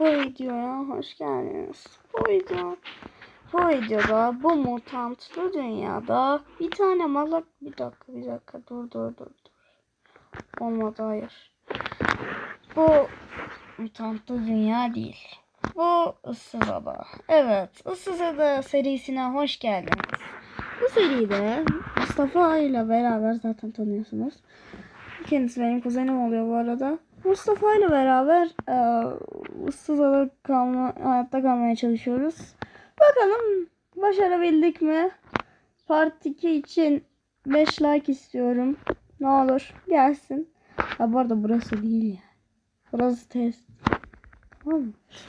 Bu videoya hoş geldiniz. Bu video bu videoda bu mutantlı dünyada bir tane malak bir dakika bir dakika dur dur dur dur. Olmadı hayır. Bu mutantlı dünya değil. Bu ıssız ada. Evet ıssız ada serisine hoş geldiniz. Bu seride Mustafa ile beraber zaten tanıyorsunuz. Kendisi benim kuzenim oluyor bu arada. Mustafa ile beraber e, ıssız kalma, hayatta kalmaya çalışıyoruz. Bakalım başarabildik mi? Part 2 için 5 like istiyorum. Ne olur gelsin. Ha bu arada burası değil ya. Burası test.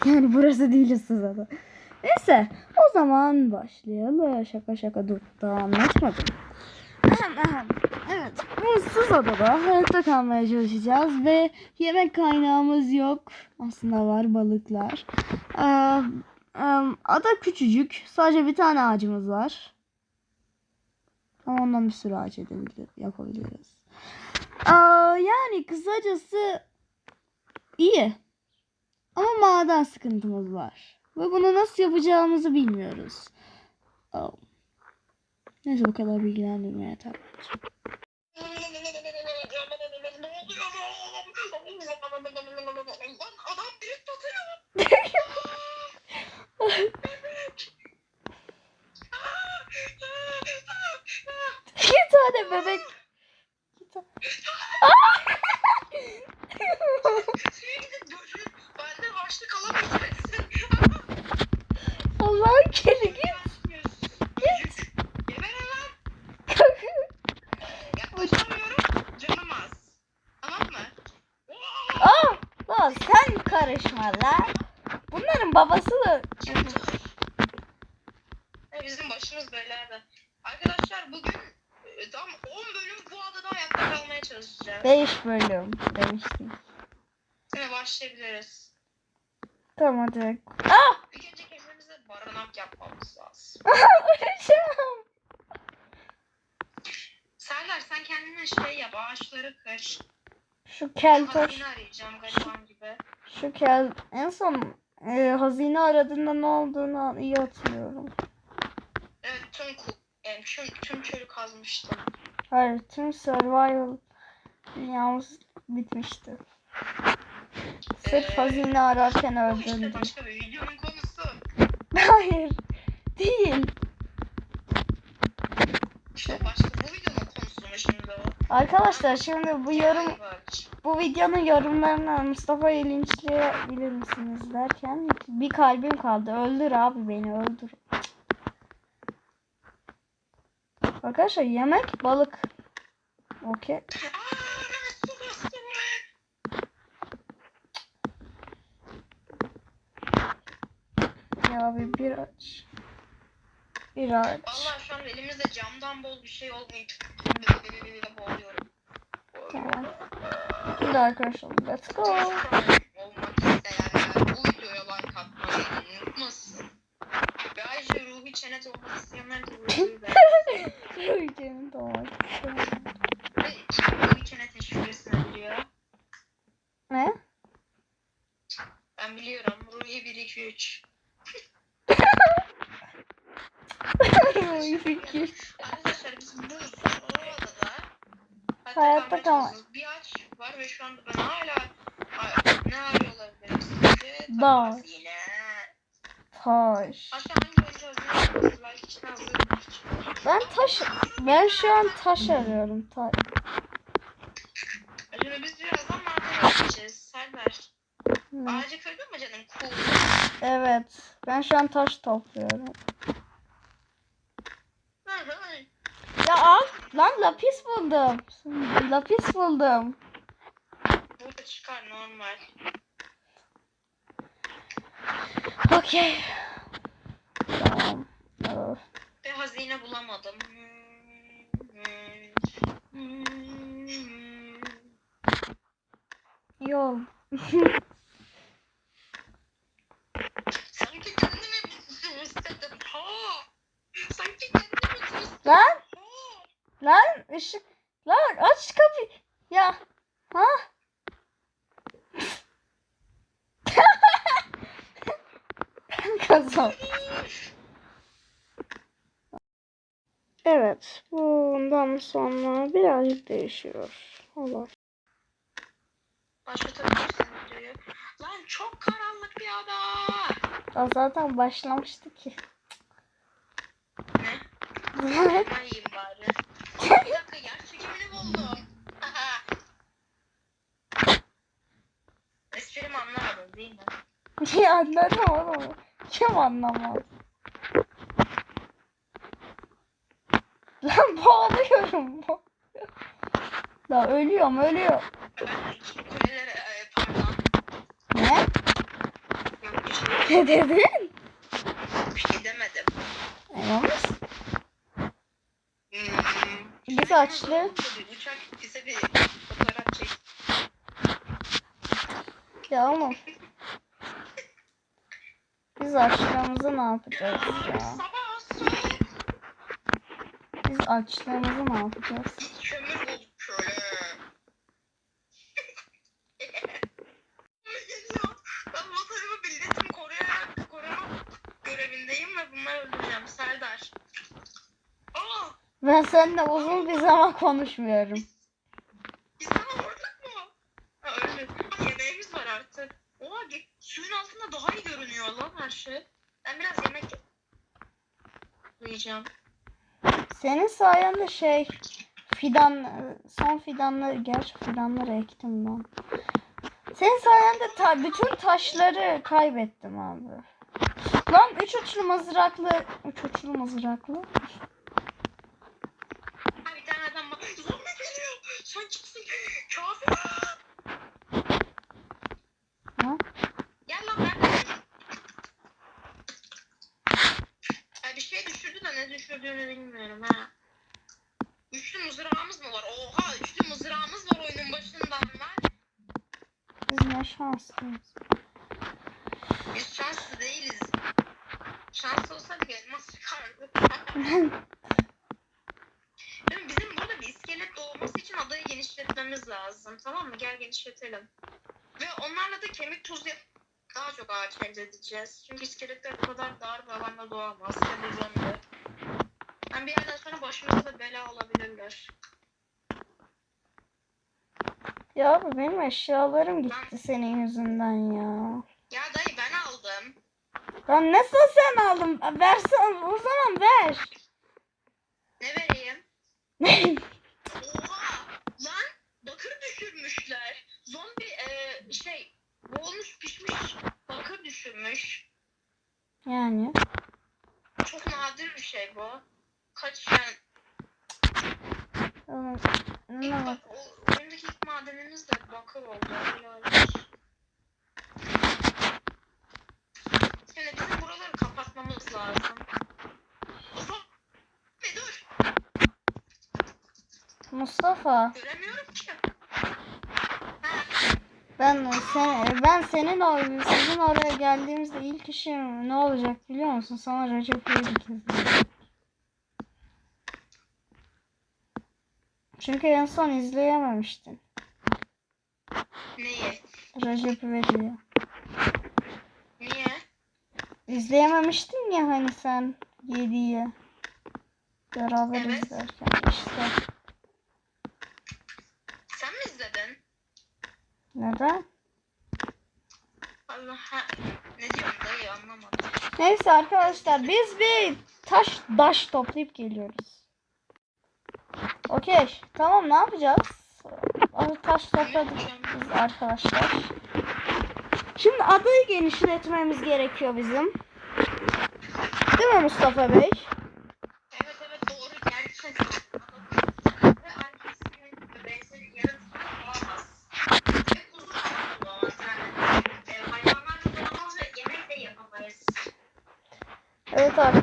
Yani burası değil ıssız ada. Neyse o zaman başlayalım. Şaka şaka dur daha anlatmadım. Evet ıssız adada hayatta kalmaya çalışacağız ve yemek kaynağımız yok. Aslında var balıklar. Ee, ada küçücük. Sadece bir tane ağacımız var. Ama ondan bir sürü ağaç edebilir, yapabiliriz. Ee, yani kısacası iyi. Ama maden sıkıntımız var. Ve bunu nasıl yapacağımızı bilmiyoruz. Oh. Neyse bu kadar bilgilendirmeye yeter bence. İki tane bebek. İki tane. Senin gözün bende başlık alamayacaksın. Allah'ın keli git. Git. Geber lan. Yaklaşamıyorum. Canım az. Tamam mı? Aa, lan sen karışma lan. Bunların babası da E, Bizim başımız belada. Arkadaşlar bugün e, tam 10 bölüm bu adada hayatta kalmaya çalışacağız. 5 bölüm demiştim. Şimdi başlayabiliriz. Tamam hadi. Ah! İlk önce kendimize barınak yapmamız lazım. Öleceğim. Serdar sen kendine şey yap ağaçları kır. Şu keltoş, Hazine arayacağım gariban gibi. şu kel en son e, hazine aradığında ne olduğunu iyi hatırlıyorum. Evet tüm ku yani tüm, tüm çölü kazmıştım. Hayır, tüm survival dünyamız bitmişti. Sırf Ee, hazine ararken Bu işte öldürdüm. başka bir videonun konusu. Hayır, değil. İşte başka bu videonun konusu şimdi o? Arkadaşlar şimdi bu yorum bu videonun yorumlarına Mustafa linçleyebilir misiniz derken bir kalbim kaldı. Öldür abi beni öldür. Arkadaşlar yemek balık. Okey. Aa, su bastı buraya. Ya bir bir aç. Bir aç. Vallahi şu an elimizde camdan bol bir şey olmayıp boğuluyorum. Tamam. Hadi arkadaşlar let's go. Olmak isteyenler bu videoya like atmayı unutmasın. Ve ayrıca Ruhi Çenet olmak isteyenler de beğensin. Ve Ruhi Çenet'in şifresini biliyor. Ne? Ben biliyorum. Ruhi 1 2 3. İyi fikir. Arkadaşlar biz bu odada Hayatta kalmak. Bir ağaç var ve şu anda ben hala Ay, ne arıyor olabilirim sizce? Dağ. Tabii Yine. Taş. Aşağı hangi önce hazırlanmışız? Belki içine hazırlanmış. Ben taş ben şu an taş arıyorum. Taş. Şimdi biz birazdan maden yapacağız. Serdar. Hı. Ağacı kırdın mı canım? Cool. Evet. Ben şu an taş topluyorum. Hı hı. Ya al. Lan lapis buldum. Lapis buldum. Burada çıkar normal. Okey. Tamam. Of. Ve hazine bulamadım. Yol. Sanki kendimi istedim. Ha! Sanki kendimi istedim. Lan! Lan ışık. Lan aç kapıyı. Ya. Ha? Kazan. Evet. Bundan sonra birazcık değişiyor. Allah. Başlatabilirsin videoyu. Lan çok karanlık bir ada. Ya zaten başlamıştı ki. Ne? Ben yiyeyim bari. Bir dakika yer çekimini buldum. Aha. Anlamadın değil mi? Niye anladım oğlum? Kim anlamaz? Lan boğuluyorum. La ölüyorum ölüyorum. E. Ne? Şey, Ne dedin? bir şey demedim. Emin misin? Biz açlı. Bir uçak bize bir fotoğraf çek. Ya oğlum. Biz açlığımızı ne yapacağız ya? Biz açlığımızı ne yapacağız? Kömür bulduk şöyle. ben vatanımı milletimi koruyarak koruma görevindeyim ve bunları öldüreceğim. Serdar. Aa! Ben seninle uzun bir zaman konuşmuyorum. Biz sana vurduk mu? Ha öldü. Yemeğimiz var artık. Oha suyun altında daha iyi görünüyor lan her şey. Ben biraz yemek yiyeceğim. Senin sayende şey fidan son fidanları gerçi fidanları ektim ben. Senin sayende ta, bütün taşları kaybettim abi. Lan üç uçlu mızraklı üç uçlu mızraklı Ha bir tane adam bak. Zombi kimsin? Kafir. Ha? Gel lan neredesin? Ha, bir şey düşürdü de ne düşürdüğünü bilmiyorum ha. Üçlü mızrağımız mı var? Oha üçlü mızrağımız var oyunun başından lan. biz ne şanslıyız. Biz şanslı değiliz. Şanslı olsaydık elmas çıkardık. Değil mi? Bizim burada bir iskelet doğması için adayı genişletmemiz lazım. Tamam mı? Gel genişletelim. Ve onlarla da kemik tuz yap daha çok ağaç elde edeceğiz. Çünkü iskeletler bu kadar dar bir alanda doğamaz. Zombi. Yani bir yerden sonra başımıza da bela olabilirler. Ya abi benim eşyalarım gitti senin yüzünden ya. Ya dayı ben aldım. Lan nasıl sen aldın? Versen o zaman ver. Ne vereyim? Düşürmüşler. Zombi e, şey boğulmuş pişmiş bakır düşürmüş. yani. Çok nadir bir şey bu. Kaç yani Oğlum, ilk bak o oyundaki ilk madenimiz de bakır oldu. Şimdi bizim buraları kapatmamız lazım. Mustafa Göremiyorum. Ben sen ben senin or sizin oraya geldiğimizde ilk işim ne olacak biliyor musun? Sana Recep İvedik izleyeceğim. Çünkü en son izleyememiştin. Neyi? Recep İvedik'i. Niye? İzleyememiştin ya hani sen 7'yi. Beraber Evet. izlerken işte. Sen mi izledin? Neden? Allah ha. Ne diyorsun dayı anlamadım. Neyse arkadaşlar biz bir taş daş toplayıp geliyoruz. Okey. Tamam ne yapacağız? Abi taş topladık biz arkadaşlar. Şimdi adayı genişletmemiz gerekiyor bizim. Değil mi Mustafa Bey?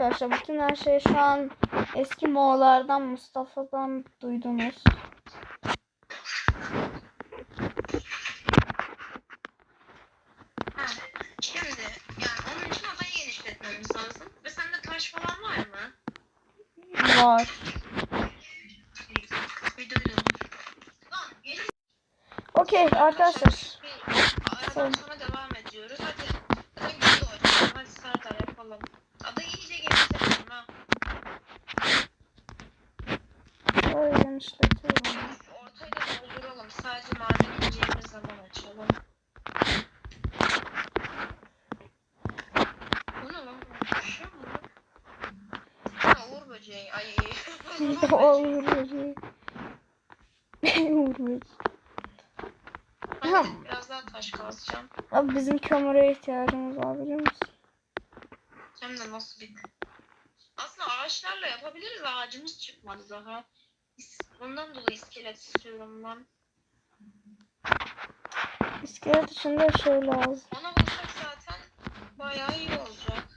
Arkadaşlar bütün her şey şu an eski Moğollardan Mustafa'dan duydunuz. Şimdi yani onun için adayı genişletmemiz lazım. Ve sende taş falan var mı? Var. Lan Okey arkadaşlar. bir aradan sonra devam ediyoruz. Hadi. Hadi. Hadi Serdar yapalım. O yüzden işletiyorum. Ortayla dolduralım. Sadece maden gireceğimiz zaman açalım. Bu ne lan? Bir şey mi? Ha uğur böceği. Ay. o uğur böceği. uğur böceği. Tamam. Biraz daha taş kazacağım. Abi bizim kömüre ihtiyacımız var biliyor musun? Hem de nasıl bir Ağaçlarla yapabiliriz. Ağacımız çıkmadı daha. Ondan dolayı iskelet istiyorum ben. İskelet için de şey lazım. Ona bulsak zaten bayağı iyi olacak.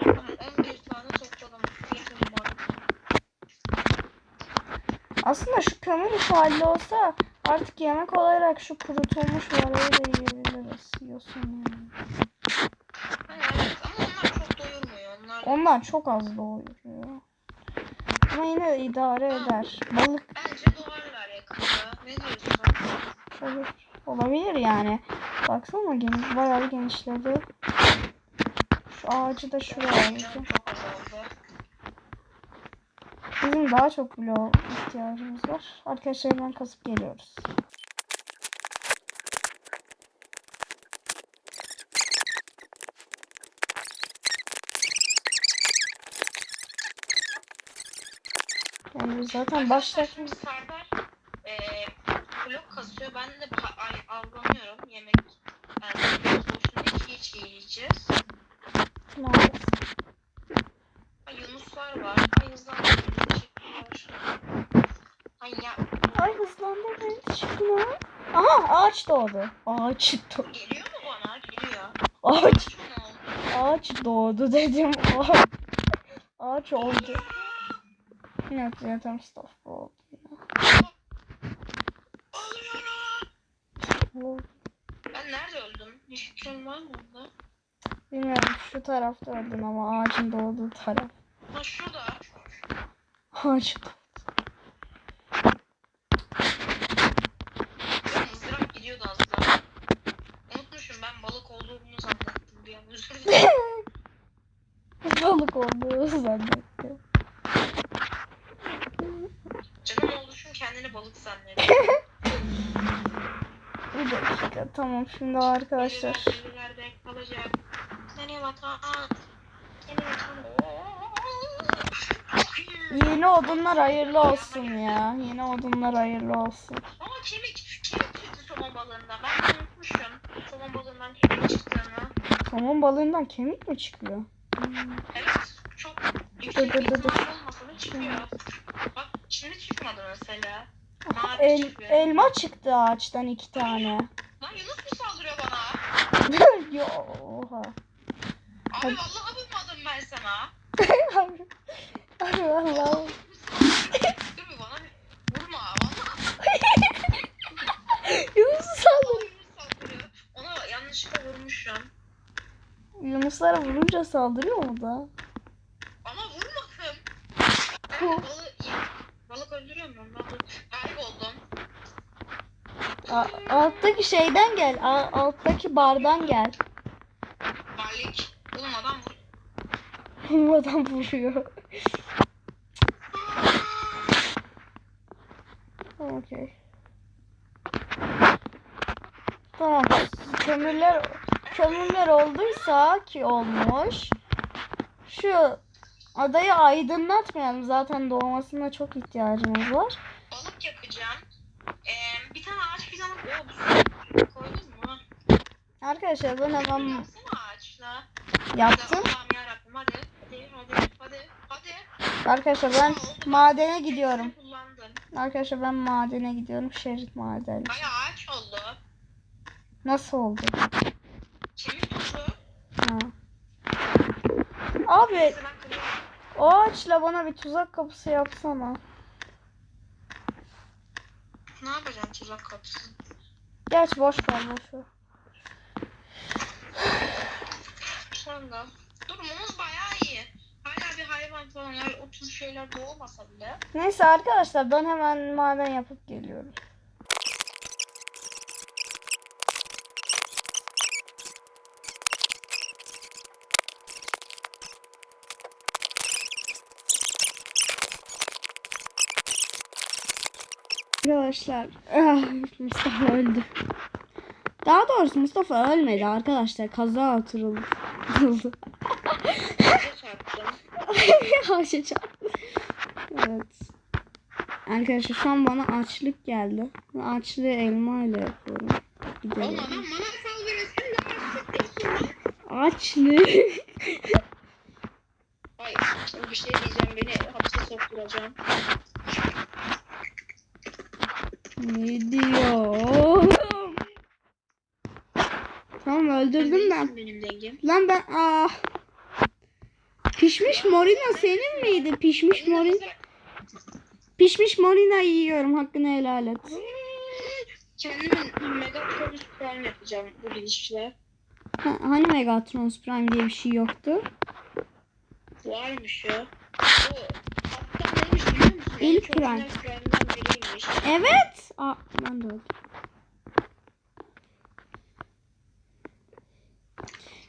Tamam 11 tane topladım. Aslında şu kömür işi hallolsa artık yemek olarak şu kurutulmuş varayı da yiyebiliriz. Yiyorsun yani. Hani evet ama onlar çok Onlar çok az doyuruyor. Ama yine idare eder. Balık bence doğarlar yakında. Ne diyorsun? olur. Olabilir yani. Baksana geniş, bayağı genişledi. Şu ağacı da şuraya alacağım. Bizim daha çok bloğa ihtiyacımız var. Arkadaşlar hemen kasıp geliyoruz. Yani zaten başlarken şimdi Serdar eee blok kasıyor. Ben de avlanıyorum. Yemek yani boşuna hiç hiç yiyeceğiz. ne yapacağız? Ay Yunuslar var. Ay hızlandı. Teşekkürler. Ay ya Ay hızlandı beni çıkma. Aha ağaç doğdu. Ağaç doğdu. geliyor mu bana? Geliyor. Ağaç, oldu? ağaç doğdu dedim. Ağaç oldu. Zaten staff bu oldu. Alıyorum. Ben nerede öldüm? Bir fikrin var mı onda? Bilmiyorum şu tarafta öldün ama ağacın doğduğu taraf. Ha şurada. Ağaç. Ya mızrak gidiyordu az daha. Unutmuşum ben balık olduğunu zannettim bir an özür dilerim. Balık olduğu zannettim. Canım oluşum kendini balık zannediyor. Bir dakika tamam şimdi arkadaşlar. Yeni odunlar hayırlı olsun ya. Yeni odunlar hayırlı olsun. Ama kemik, kemik çıktı somon balığından. Ben unutmuşum somon balığından kemik çıktığını. Somon balığından kemik mi çıkıyor? Evet, çok yüksek Dur, dur, da çıkıyor. Bak şimdi çıkmadı mesela. El, çıkıyor. elma çıktı ağaçtan iki tane. Lan Yunus mu saldırıyor bana? Yo, oha. Abi vallahi vurmadım ben sana. Abi, abi Allah'ım. Dur bir bana vurma. Vallahi Yunus saldır. Yunus saldırıyor. Ona yanlışlıkla vurmuşum. Yunuslara vurunca saldırıyor mu da? Ama vurmadım. Ben de balık öldürüyorum ben. Balık. Kayboldum. A- alttaki şeyden gel. A- alttaki bardan gel. Balık. Oğlum adam vur. Vurmadan vuruyor. Okey. Tamam. Kömürler kömürler olduysa ki olmuş. Şu adayı aydınlatmayalım. Zaten doğmasına çok ihtiyacımız var. Balık yapacağım. Ee, bir tane ağaç bir tane... Bu koydun mu? Arkadaşlar ben hemen yaptım. Allah'ım yarabbim hadi. Hadi hadi hadi. Hadi. Arkadaşlar ben madene gidiyorum. Arkadaşlar ben madene gidiyorum. Şerit madeni. Bayağı ağaç oldu. Nasıl oldu? Ha. Abi o ağaçla bana bir tuzak kapısı yapsana. Ne yapacağım tuzak kapısı? Geç boş ver boş ver. De. Durumumuz bayağı falan yani o tür şeyler doğmasa bile. Neyse arkadaşlar ben hemen maden yapıp geliyorum. Arkadaşlar ah, Mustafa öldü. Daha doğrusu Mustafa ölmedi arkadaşlar. Kaza atırıldı. Çarptı. Evet. Arkadaşlar şu an bana açlık geldi. Açlığı elma ile yapıyorum. Gidelim. Oğlum adam bana saldırıyor. Sen ne bahsediyorsun lan? Açlık. Ay bir şey diyeceğim. Beni hapse sokturacağım. ne diyor? Tamam öldürdüm ben. Benim dengem. Lan ben ah. Pişmiş morina senin miydi? Pişmiş morina. Pişmiş morina yiyorum. Hakkını helal et. Kendimin Megatronus Prime yapacağım bu gidişle. Ha, hani Megatron Prime diye bir şey yoktu? Varmış ya. Hatta neymiş biliyor musun? İlk Prime. oynayan Prime'den biriymiş. Evet. Aa, ben de öldüm.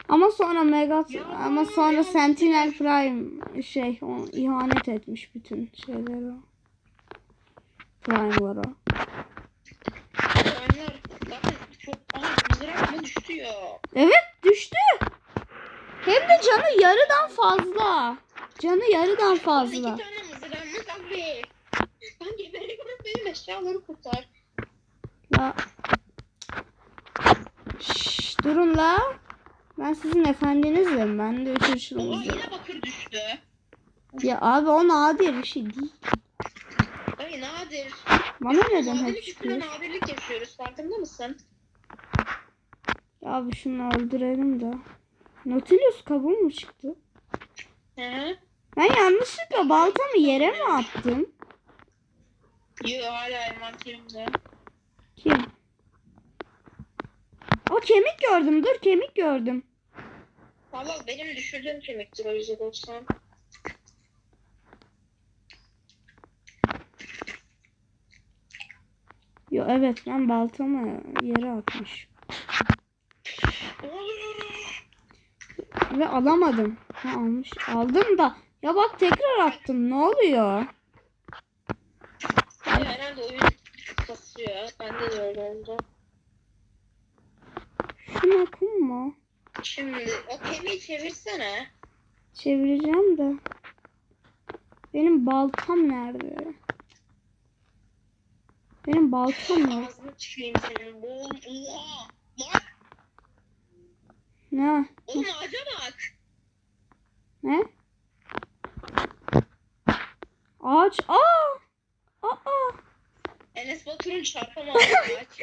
Ama sonra Ya, ama sonra. Sentinel Prime şey o ihanet etmiş bütün şeyleri. o. Prime'lara. Prime'lar zaten çok... Aha mızrak mı düştü ya? Evet düştü. Hem de canı yarıdan fazla. Canı yarıdan İki fazla. tane mızrağımız abi. Ben geberiyorum benim eşyaları kurtar. La. Şşş, durun la. Ben sizin efendinizim. Ben de Oha üçüncünüzüm. yine bakır düştü. Ya abi o nadir bir şey değil. Ay nadir. Bana neden hep üstüne çıkıyor? nadirlik yaşıyoruz farkında mısın? Ya abi şunu öldürelim de. Nautilus kabuğu mu çıktı? Hı hı. Ben yanlışlıkla baltamı yere mi attım? Yo hala envanterimde. Kim? O kemik gördüm. Dur kemik gördüm. Valla benim düşürdüğüm kemiktir o yüzden olsan. Yo evet ben baltamı yere atmış. Ve alamadım. Ha, almış. Aldım da. Ya bak tekrar attım. Ne oluyor? Ya herhalde oyun kasıyor. Bende de öyle oldu. Şuna kum mu? Şimdi o kemiği çevirsene. Çevireceğim de. Benim baltam nerede? Benim baltam yok. Ağzını çıkayım senin. Oğlum oha. Bak. Ne? Oğlum ağaca bak. Ne? Ağaç. Aa! Aa! Enes Batur'un çarpamadığı ağaç.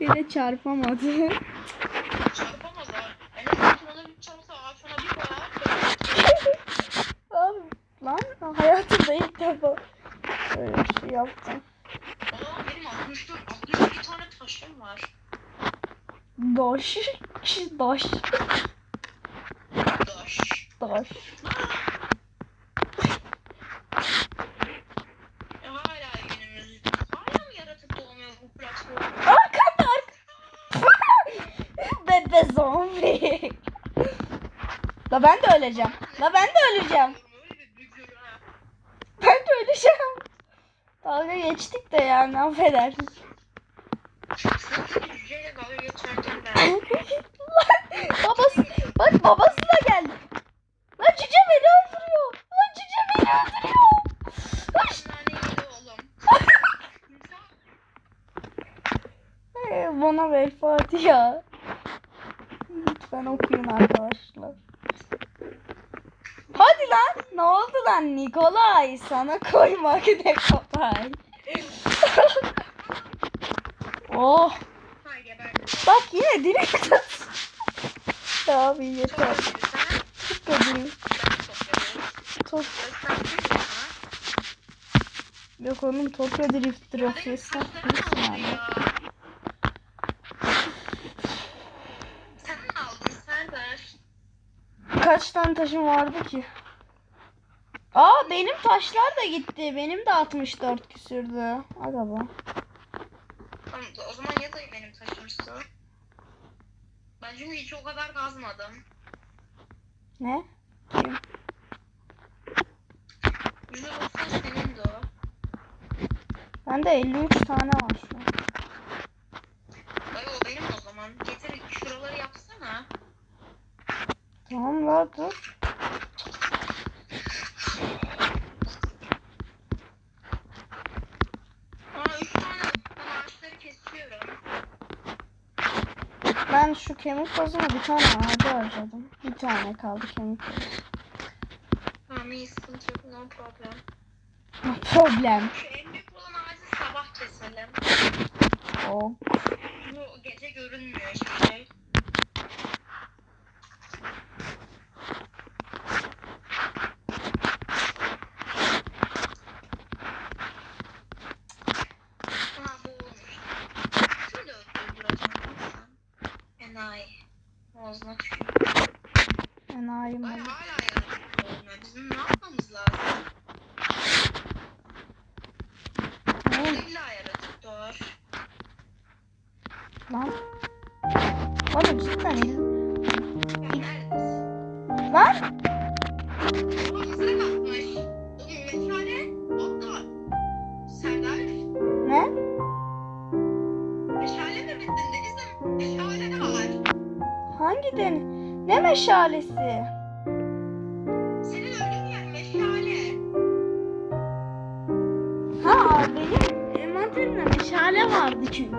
Beni çarpamadı. Çarpamaz ha. Enes Batur ona bir çarpsa ağaç ona bir koyar. Abi, lan defa böyle bir şey yaptım. Aa benim 64, 62 tane taşım var. Daş. Arkadaş. Bebe zombi. La ben de öleceğim. La ben de öleceğim. Öyle bir büyük ha. Ben de öleceğim. Dalga geçtik de yani affedersin. Babası, bak babası da geldi. Lan cüce beni öldürüyor. Lan cüce beni öldürüyor. Ee, Bana ver Fatih ya. Lütfen okuyun arkadaşlar. Hadi lan. Ne oldu lan Nikolay? Sana koymak ne kolay. Oh. Ha. Bak yine direkt. ya abi yeter. Çok Çok değil. Top. Yok oğlum Tokyo Drift yani. Sen mi aldın Serdar? Kaç tane taşım vardı ki? Aa benim taşlar da gitti. Benim de 64 küsürdü. Acaba. Tamam, o zaman ya da benim taşımıştı. Ben çünkü hiç o kadar kazmadım. Ne? Kim? %90 senin de o. Bende 53 tane var şu an. Ay o benim o zaman. Getir şuraları yapsana. Tamam la dur. Kemik bazına bir tane ağacı harcadım. Bir tane kaldı kemik bazı. Tamam iyi sıkıntı yok no problem. Ne problem. Şu en büyük olan ağacı sabah keselim. O. Hangi deniz? Ne meşalesi? Senin öldüğün yer meşale. Ha benim envanterimde meşale vardı çünkü.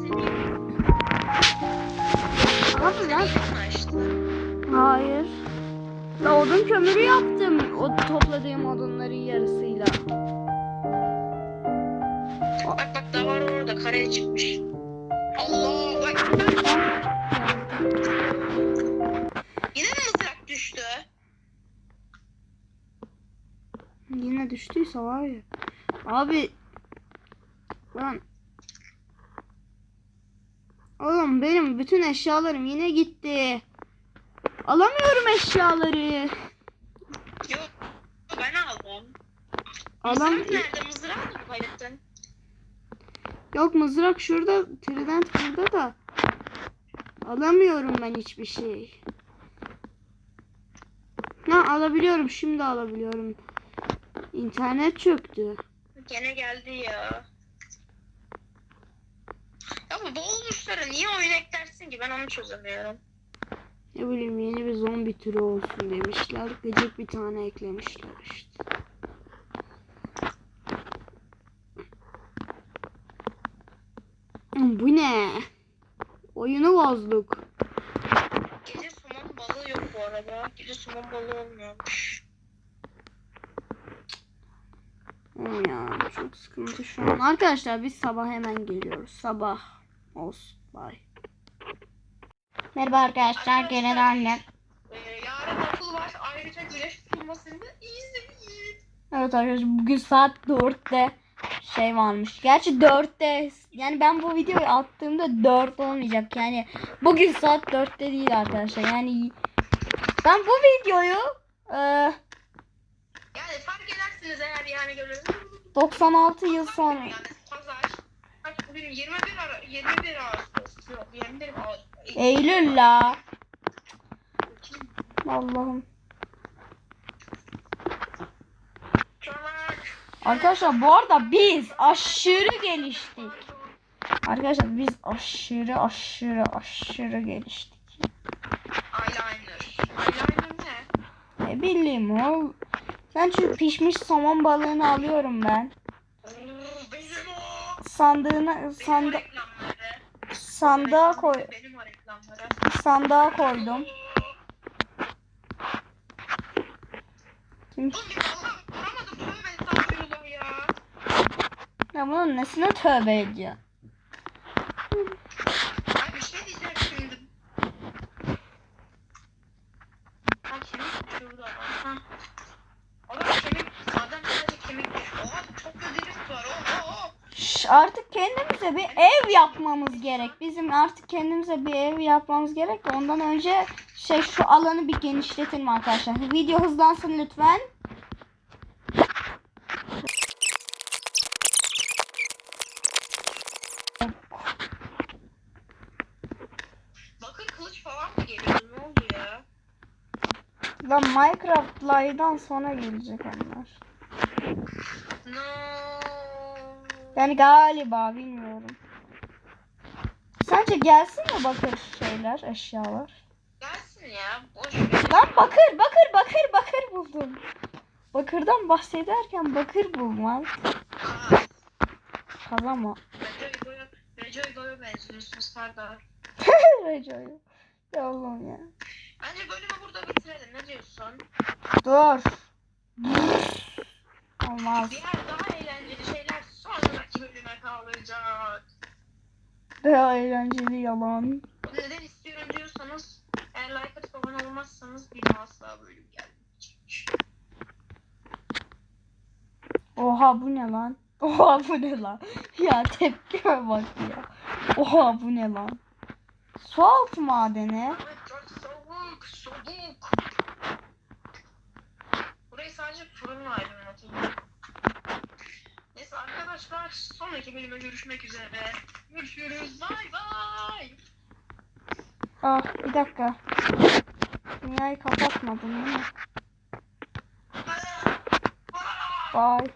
Senin Abi yerin açtı. Hayır. La odun kömürü yaptım o topladığım odunların yarısıyla. Bak bak da var orada kareye çıkmış. Allah ekber. Düştüyse var ya. Abi. Lan. Oğlum benim bütün eşyalarım yine gitti. Alamıyorum eşyaları. Yok. Ben aldım. Alam Mızrak nerede? Mızrağı mı kaybettin? Yok mızrak şurada, trident burada da. Alamıyorum ben hiçbir şey. Ha alabiliyorum, şimdi alabiliyorum. İnternet çöktü. Gene geldi ya. Ya bu boğulmuşlara niye oyun eklersin ki? Ben onu çözemiyorum. Ne bileyim yeni bir zombi türü olsun demişler. Gıcık bir tane eklemişler işte. Bu ne? Oyunu bozduk. Gece somon balığı yok bu arada. Gece somon balığı olmuyormuş. Oğlum ya çok sıkıntı şu an. Arkadaşlar biz sabah hemen geliyoruz. Sabah olsun. Bye. Merhaba arkadaşlar. Gene annem. Ee, yarın okul var. Ayrıca güneş tutulmasını izleyin. Evet arkadaşlar bugün saat 4'te şey varmış. Gerçi 4'te yani ben bu videoyu attığımda 4 olmayacak. Yani bugün saat 4'te değil arkadaşlar. Yani ben bu videoyu e, Yani edersiniz eğer yani görürsünüz. 96 yıl sonra Yani pazar. Kaç bugün 21 ara 21 Ağustos. Yok 21 Ağustos. Eylül la. Allah'ım. Arkadaşlar bu arada biz aşırı geliştik. Arkadaşlar biz aşırı aşırı aşırı geliştik. Eyeliner. Eyeliner ne? Ne bileyim o. Ben şu pişmiş somon balığını alıyorum ben. Sandığına sanda, sandığa koy sandığa koydum. Kim? Ya bunun nesine tövbe ediyor? Ay bir şey diyeceğim şimdi. Ha kemik şurada var. Ha. Adam kemik, adam sadece kemik düşüyor. Oha çok da drift var. Oha oha. Şş, artık kendimize bir ev yapmamız gerek. Bizim artık kendimize bir ev yapmamız gerek. Ondan önce şey şu alanı bir genişletelim arkadaşlar. Video hızlansın lütfen. Bakın kılıç falan mı geliyor? Ne oldu ya? Lan Minecraft Live'dan sonra gelecek onlar. No. Yani galiba bilmiyorum. Sence gelsin mi bakır şeyler, eşyalar? Gelsin ya. Boş ver. Lan bakır, bakır, bakır, bakır buldum. Bakırdan bahsederken bakır bulmaz. Kazama. Recep İbo'ya Recep İbo'ya benziyorsun Serdar. Reco'yu. Ya oğlum ya. Bence bölümü burada bitirelim. Ne diyorsun? Dur. Olmaz. Daha eğlenceli şeyler sonraki kalacak. Daha eğlenceli yalan. Neden istiyorum diyorsanız eğer like atıp abone olmazsanız bir daha asla bölüm gelmeyecek. Oha bu ne lan? Oha bu ne lan? Ya tepkime bak ya. Oha bu ne lan? Su altı madeni. Evet çok soğuk, soğuk. Burayı sadece fırınla aydınlatayım. Arkadaşlar sonraki bölüme görüşmek üzere. Görüşürüz. Bay bay. Ah bir dakika. Dünyayı kapatmadım değil mi? Bye.